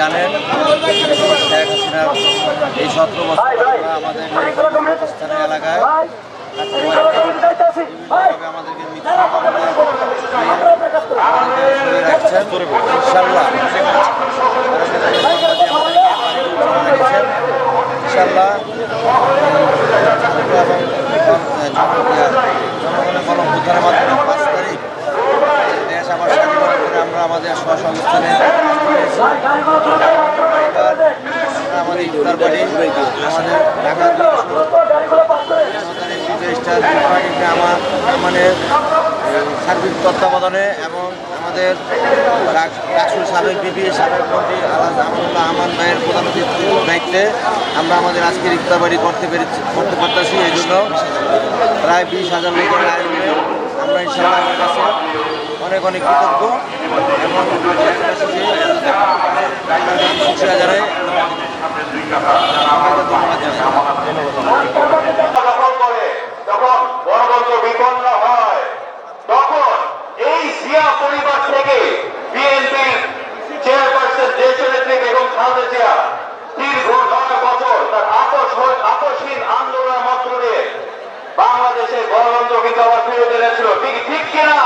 জানেন শেখ হাসিনার এই সতেরো বছর আমাদের পাকিস্তানের এলাকায় আমাদেরকে ইনশাল্লাহ মাধ্যমে দেশ আবার করে আমরা আমাদের স্বসংস্থানে এবার আমরা আমাদের আমার আমাদের সার্বিক তত্ত্বাবধানে এবং আমাদের রাসুল সাবেক বিপি সাবেক মন্ত্রী আলাদ আমান ভাইয়ের প্রধান দায়িত্বে আমরা আমাদের আজকের ইফতার বাড়ি করতে পেরেছি করতে পারতেছি এই জন্য প্রায় বিশ হাজার লোকের আয়োজনে আমরা ইনশাল্লাহ আমার অনেক অনেক কৃতজ্ঞ এবং বাংলাদেশের গণতন্ত্র কিন্তু আবার ফিরে দিয়েছিল ঠিক কিনা?